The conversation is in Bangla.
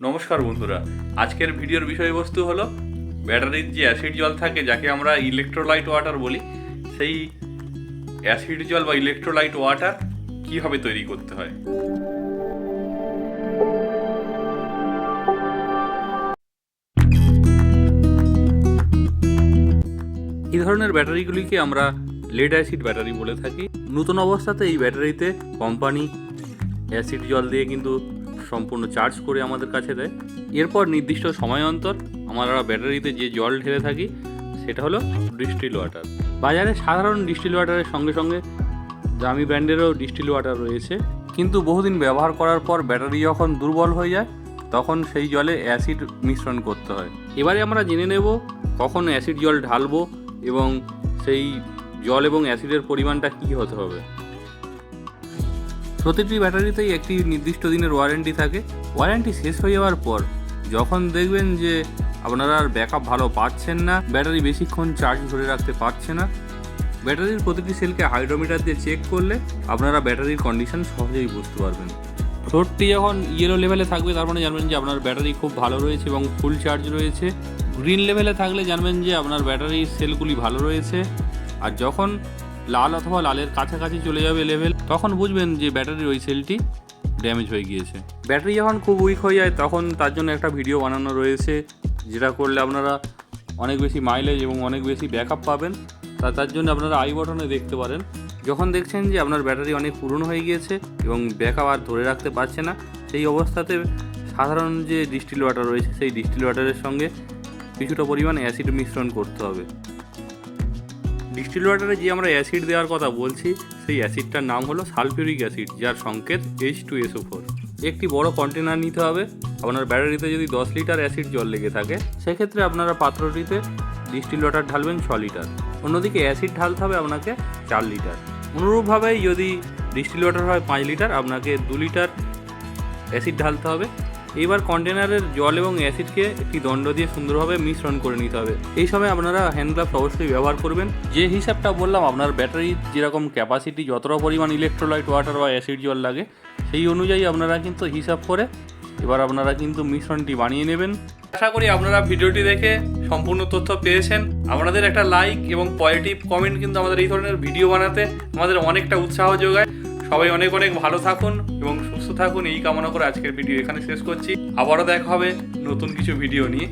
নমস্কার বন্ধুরা। আজকের ভিডিওর বিষয়বস্তু হলো, ব্যাটারির যে অ্যাসিড জল থাকে, যাকে আমরা ইলেকট্রোলাইট ওয়াটার বলি, সেই অ্যাসিড জল বা ইলেকট্রোলাইট ওয়াটার কীভাবে তৈরি করতে হয়? এই ধরনের ব্যাটারিগুলিকে আমরা লেড অ্যাসিড ব্যাটারি বলে থাকি। নতুন অবস্থাতে এই ব্যাটারিতে কোম্পানি অ্যাসিড জল দিয়ে কিন্তু সম্পূর্ণ চার্জ করে আমাদের কাছে দেয়। এরপর নির্দিষ্ট সময় অন্তর আমরা ব্যাটারিতে যে জল ঢেলে থাকি, সেটা হলো ডিস্টিল ওয়াটার বাজারে সাধারণ ডিস্টিল ওয়াটারের সঙ্গে সঙ্গে দামি ব্র্যান্ডেরও ডিস্টিল ওয়াটার রয়েছে। কিন্তু বহুদিন ব্যবহার করার পর ব্যাটারি যখন দুর্বল হয়ে যায়, তখন সেই জলে অ্যাসিড মিশ্রণ করতে হয়। এবারে আমরা জেনে নেব কখন অ্যাসিড জল ঢালবো এবং সেই জল এবং অ্যাসিডের পরিমাণটা কী হতে হবে। প্রতিটি ব্যাটারিতেই একটি নির্দিষ্ট দিনের ওয়ারেন্টি থাকে। ওয়ারেন্টি শেষ হয়ে যাওয়ার পর, যখন দেখবেন যে আপনারা আর ব্যাকআপ ভালো পাচ্ছেন না, ব্যাটারি বেশিক্ষণ চার্জ ধরে রাখতে পারছে না, ব্যাটারির প্রতিটি সেলকে হাইড্রোমিটার দিয়ে চেক করলে আপনারা ব্যাটারির কন্ডিশন সহজেই বুঝতে পারবেন। ফ্লোরটি যখন ইয়েলো লেভেলে থাকবে, তার মানে জানবেন যে আপনার ব্যাটারি খুব ভালো রয়েছে এবং ফুল চার্জ রয়েছে। গ্রিন লেভেলে থাকলে জানবেন যে আপনার ব্যাটারির সেলগুলি ভালো রয়েছে। আর যখন লাল অথবা লালের কাছাকাছি চলে যাবে লেভেল তখন বুঝবেন যে ব্যাটারির ওই সেলটি ড্যামেজ হয়ে গিয়েছে। ব্যাটারি যখন খুব উইক হয়ে যায়, তখন তার জন্য একটা ভিডিও বানানো রয়েছে, যেটা করলে আপনারা অনেক বেশি মাইলেজ এবং অনেক বেশি ব্যাকআপ পাবেন। তা তার জন্য আপনারা আই বটনে দেখতে পারেন। যখন দেখছেন যে আপনার ব্যাটারি অনেক পুরনো হয়ে গিয়েছে এবং ব্যাকআপ আর ধরে রাখতে পারছে না, সেই অবস্থাতে সাধারণ যে ডিস্টিল ওয়াটার রয়েছে, সেই ডিস্টিল ওয়াটারের সঙ্গে কিছুটা পরিমাণ অ্যাসিড মিশ্রণ করতে হবে। ডিস্টিল ওয়াটারে যে আমরা অ্যাসিড দেওয়ার কথা বলছি, সেই অ্যাসিডটার নাম হলো সালফিউরিক অ্যাসিড, যার সংকেত এইচ টু এসও ফোর একটি বড় কন্টেনার নিতে হবে। আপনার ব্যাটারিতে যদি দশ লিটার অ্যাসিড জল লেগে থাকে, সেক্ষেত্রে আপনারা পাত্রটিতে ডিস্টিল ওয়াটার ঢালবেন ছ লিটার। অন্যদিকে অ্যাসিড ঢালতে হবে আপনাকে চার লিটার। অনুরূপভাবেই যদি ডিস্টিল ওয়াটার হয় পাঁচ লিটার, আপনাকে দু লিটার অ্যাসিড ঢালতে হবে। এইবার কন্টেনারের জল এবং অ্যাসিডকে একটি দণ্ড দিয়ে সুন্দরভাবে মিশ্রণ করে নিতে হবে। এই সময় আপনারা হ্যান্ড গ্লাভস অবশ্যই ব্যবহার করবেন। যে হিসাবটা বললাম, আপনার ব্যাটারি যেরকম ক্যাপাসিটি যতটা পরিমাণ ইলেকট্রোলাইট ওয়াটার বা অ্যাসিড জল লাগে, সেই অনুযায়ী আপনারা কিন্তু হিসাব করে এবার আপনারা কিন্তু মিশ্রণটি বানিয়ে নেবেন। আশা করি আপনারা ভিডিওটি দেখে সম্পূর্ণ তথ্য পেয়েছেন। আপনাদের একটা লাইক এবং পজিটিভ কমেন্ট কিন্তু আমাদের এই ধরনের ভিডিও বানাতে আমাদের অনেকটা উৎসাহ যোগায়। সবাই অনেক অনেক ভালো থাকুন এবং সুস্থ থাকুন, এই কামনা করে আজকের ভিডিও এখানে শেষ করছি। আবারও দেখা হবে নতুন কিছু ভিডিও নিয়ে।